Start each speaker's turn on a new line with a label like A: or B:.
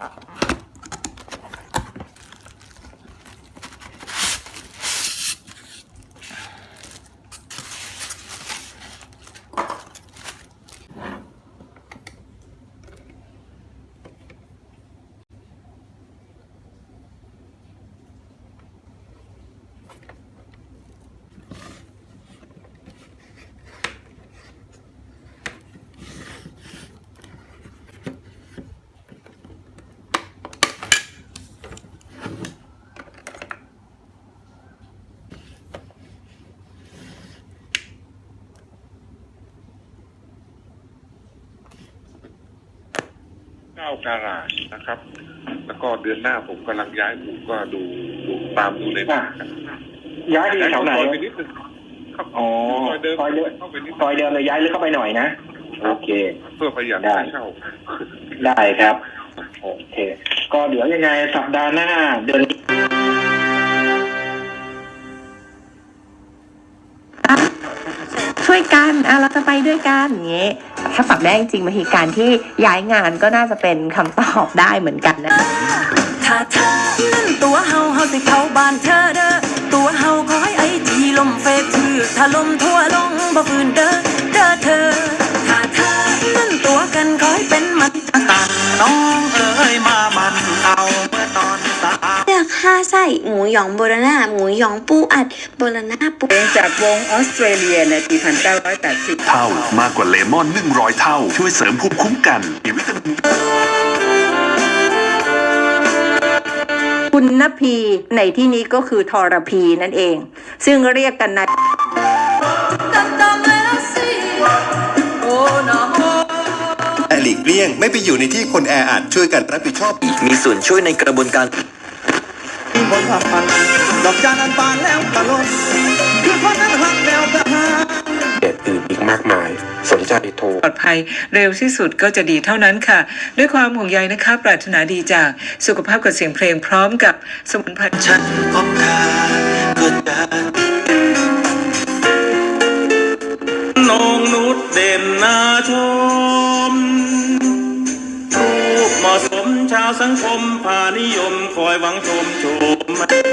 A: 啊。ก้าการาชนะครับ แล้วก็เดือนหน้าผมกำลังย้ายผมก็ดูดูตามดูในหน้าครับ
B: ย้ายไปอยู่แถวไหน
A: ซอยไปนิดนึงครับ
B: อ๋อ
A: ซอยเดิม
B: ซอยเดิม
A: เข้าไปนิด
B: ซอยเดิมเลยย้ายลึกเข้าไปหน่อยนะ โอเค
A: เพื่อประหยัด
B: ได้
A: ค่าเช่า
B: ได้ครับ โอเค ก็เดี๋ยวยังไงสัปดาห์หน้าเดือนนี้
C: ช่วยกันอะเราจะไปด้วยกันอย่างเงี้ย ถ้าฝักแม่จริงบางทีการที่ย้ายงานก็น่าจะเป็นคำตอบได้เหมือนกันนะ
D: ถ้าเธอนั้นตัวเฮาเฮาสิเข้าบ้านเธอเด้อตัวเฮาขอให้ไอจีลมเฟซชื่อถ้าลมทั่วลงบ่ฟื้นเด้อเด้อเธอถ้าเธอนั้นตัวกันขอให้เป็นมันต่าง
E: น้องเอ๋ยมามันเอา
F: ห้าไส้หมูหยองโบราณาหมูหยองปูอัดโบราณาปู
G: เพลงจากวงออสเตรเลียในปี 1980
H: เท่ามากกว่าเลมอน 100 เท่า ช่วยเสริมภูมิคุ้มกันมีวิตามิน
C: คุณนพีในที่นี้ก็คือทรพีนั่นเอง ซึ่งเรียกกันใน
I: แต่หลีกเลี่ยงไม่ไปอยู่ในที่คนแออัดช่วยกันรับผิดชอบ
E: มีส่วนช่วยในกระบวนการ
I: บนผักมันดอกจานอันบานแล้วตะลนคือคนนั้นหักแล้วกะหา
J: เดตอื่นอีกมากมาย สนใจโทร
G: ปลอดภัยเร็วที่สุดก็จะดีเท่านั้นค่ะ ด้วยความห่วงใยนะคะปรารถนาดีจากสุขภาพกับเสียงเพลงพร้อมกับสมุนไพร
E: ฉันพบเธอก็จะน้องนุชเด่นนาช ชาวสังคมพานิยมคอยหวังชมชม